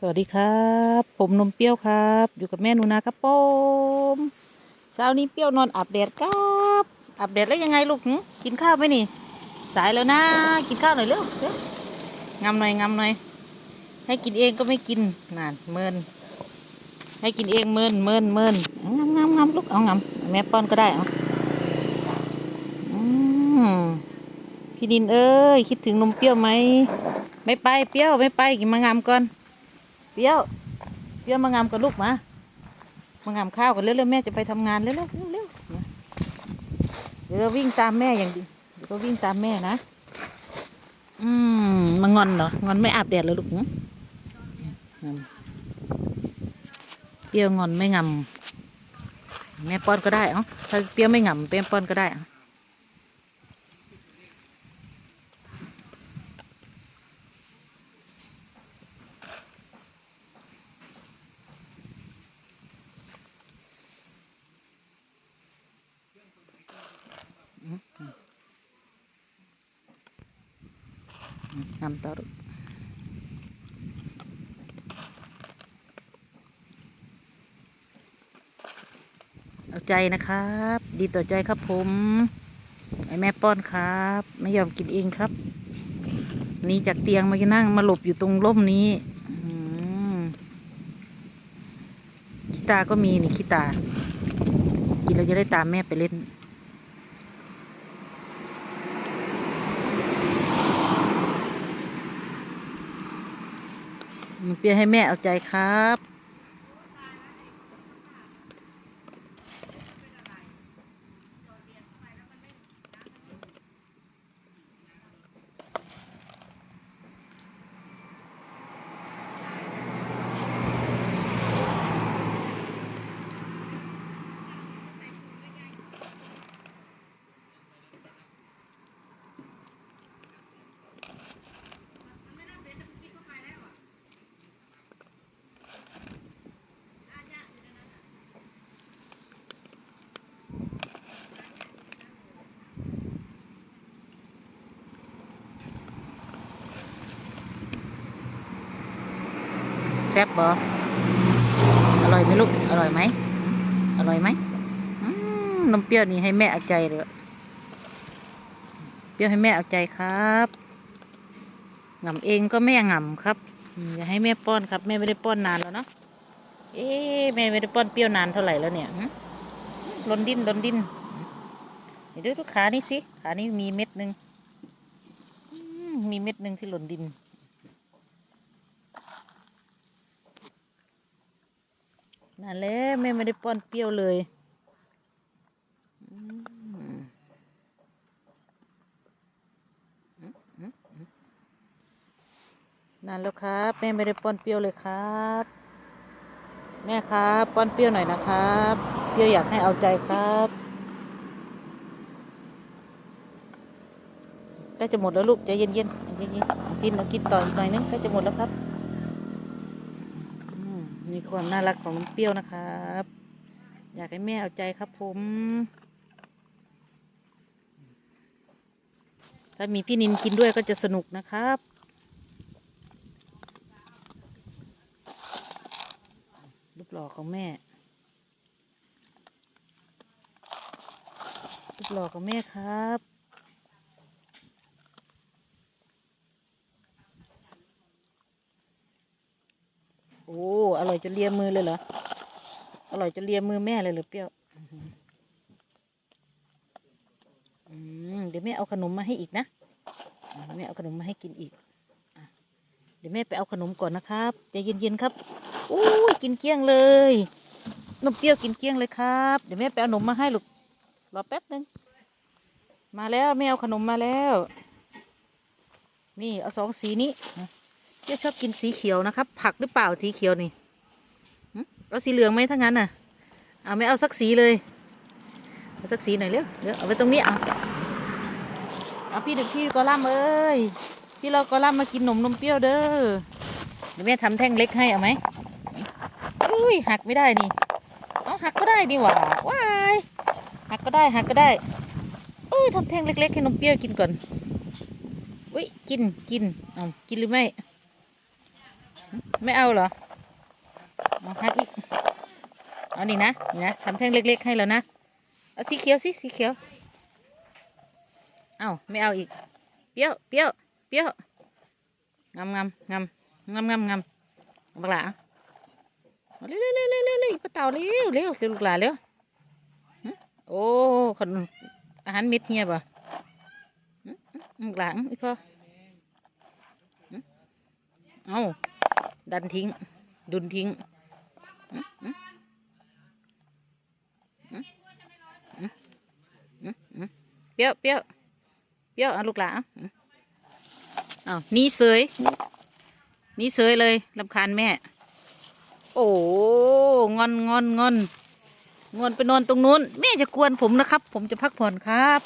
สวัสดีครับ ผมนมเปรี้ยวครับ อยู่กับแม่นูนาครับผมเช้านี้เปรี้ยวนอนอาบแดดครับอาบแดดแล้วยังไงลูกกินข้าวไหมนี่ สายแล้วนะ กินข้าวหน่อยเร็วเร็วงำหน่อยงำหน่อย ให้กินเองก็ไม่กินนานเมินให้กินเองเมินเมินเมินงำงำงำลูกเอางำแม่ป้อนก็ได้เอาพี่ดินเอ้ยคิดถึงนมเปรี้ยวไหมไม่ไปเปรี้ยวไม่ไปกินมางำก่อน เปี้ยวเปี้ยวมางามกับลูกมามางามข้าวกันเร็วๆแม่จะไปทำงานเร็วๆเร็วๆเดี๋ยววิ่งตามแม่อย่างดีเดี๋ยวก็วิ่งตามแม่นะอืมมางอนเหรองอนไม่อาบแดดเลยลูกหึงามเปี้ยวงอนไม่งำแม่ป้อนก็ได้เอ้าถ้าเปี้ยวไม่งำเปี้ยวป้อนก็ได้อ งำต่อลูกเอาใจนะครับ ดีต่อใจครับผมไอแม่ป้อนครับ ไม่ยอมกินเองครับนี่จากเตียงมานั่งมาหลบอยู่ตรงร่มนี้ขี้ตาก็มีนี่ขี้ตา กินแล้วจะได้ตามแม่ไปเล่น เปียให้แม่เอาใจครับ ซ่บบ่อร่อยไหมลูก อร่อยไหม อร่อยไหมอืมนมเปรี้ยวนี่ให้แม่เอาใจเลยเปรี้ยวให้แม่เอาใจครับงำเองก็แม่งำครับ อย่าให้แม่ป้อนครับ แม่ไม่ได้ป้อนนานแล้วเนาะ เอ๊ะแม่ไม่ได้ป้อนเปรี้ยวนานเท่าไหร่แล้วเนี่ยหึลนดิ้นลนดิ้นเดี๋ยวดูขานี่สิ ขานี่มีเม็ดหนึ่งมมีเม็ดหนึ่งที่หล่นดิน นั่นแหละแม่ไม่ได้ป้อนเปรี้ยวเลยนั่นแล้วครับแม่ไม่ได้ป้อนเปรี้ยวเลยครับ แม่ครับป้อนเปรี้ยวหน่อยนะครับ เปรี้ยวอยากให้เอาใจครับใกล้จะหมดแล้วลูกใจเย็นๆเย็นๆกินเอากินต่ออีกหน่อยนึงใกล้จะหมดแล้วครับ มีความน่ารักของน้องเปรี้ยวนะครับ อยากให้แม่เอาใจครับผม ถ้ามีพี่นินกินด้วยก็จะสนุกนะครับรูปหล่อของแม่รูปหล่อของแม่ครับ โอ้ อยจนเลียมือเลยเหรอ อร่อยจนเลียมือแม่เลยเหรือเปรี้ยวเดี๋ยวแม่เอาขนมมาให้อีกนะแม่เอาขนมมาให้กินอีก เดี๋ยวแม่ไปเอาขนมก่อนนะครับใจเย็นๆครับอู้กินเกลี้ยงเลยนมเปรี้ยวกินเกลี้ยงเลยครับ เดี๋ยวแม่ไปเอาขนมมาให้ลูก รอแป๊บหนึ่งมาแล้วแม่เอาขนมมาแล้ว นี่เอาสองสีนี้เจ๊ชอบกินสีเขียวนะครับ ผักหรือเปล่าสีเขียวนี่ เอาสีเหลืองไหมถ้างั้นน่ะ เอาไม่เอาสักสีเลย เอาสักสีหน่อยเร็วเดี๋ยวเอาไว้ตรงนี้อะเอาพี่ดี๋ยวพี่กอล่ำเอ้ย พี่เรากอล่ำมากินนมนมเปรี้ยวเด้อ เดี๋ยวแม่ทำแท่งเล็กให้เอาไหมอุ้ยหักไม่ได้นี่ เอาหักก็ได้นี่หว่าว้ายหักก็ได้หักก็ได้เอ้ยทำแท่งเล็กๆให้นมเปรี้ยวกินก่อนอุ้ยกินกินเอากินหรือไม่ ไม่เอาเหรอ เอาหักอีกเอานี่นะนี่นะทำแท่งเล็ก ๆ ให้แล้วนะเอาสีเขียวสิสีเขียวเอาไม่เอาอีกเปรี้ยวเปรี้ยวเปรี้ยวงำงำงำงำงำงำเอาบักหลาเอาเร็วเร็วเร็วเร็วเร็วเร็วป้าเต่าเร็วเร็วเร็วลูกหลาเร็วโอ้ขนอาหารเม็ดเงียบอะหึหึลูกหลาอีพ่อเอาดันทิ้ง ดุนทิ้งหึหึหึหึหึหึ เปรี้ยวเปรี้ยวเปรี้ยวลูกหลานอาหึเอาหนี่เสยหนี่เสยเลยลำคาญแม่ โอ้งอนงอนงอนงอนไปนอนตรงนู้น แม่จะกวนผมนะครับ ผมจะพักผ่อนครับ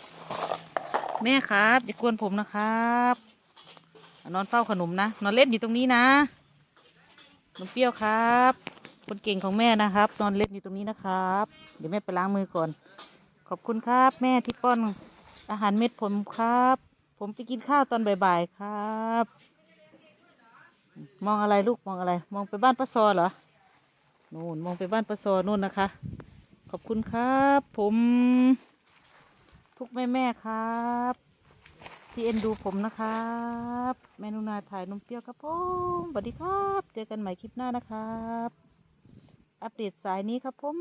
แม่ครับอย่ากวนผมนะครับ นอนเฝ้าขนมนะ นอนเล่นอยู่ตรงนี้นะนมเปรี้ยวครับ คนเก่งของแม่นะครับ นอนเล่นอยู่ตรงนี้นะครับ เดี๋ยวแม่ไปล้างมือก่อน ขอบคุณครับ แม่ที่ป้อน อาหารเม็ดผมครับ ผมจะกินข้าวตอนบ่ายๆครับ มองอะไรลูกมองอะไร มองไปบ้านป้าซอเหรอนู่นมองไปบ้านป้าซอนู่นนะคะ ขอบคุณครับ ผม ทุกแม่แม่ๆครับที่เอ็นดูผมนะครับ แม่นุนาถ่ายนมเปรี้ยวครับผมสวัสดีครับ เจอกันใหม่คลิปหน้านะครับ อัปเดตสายนี้ครับผม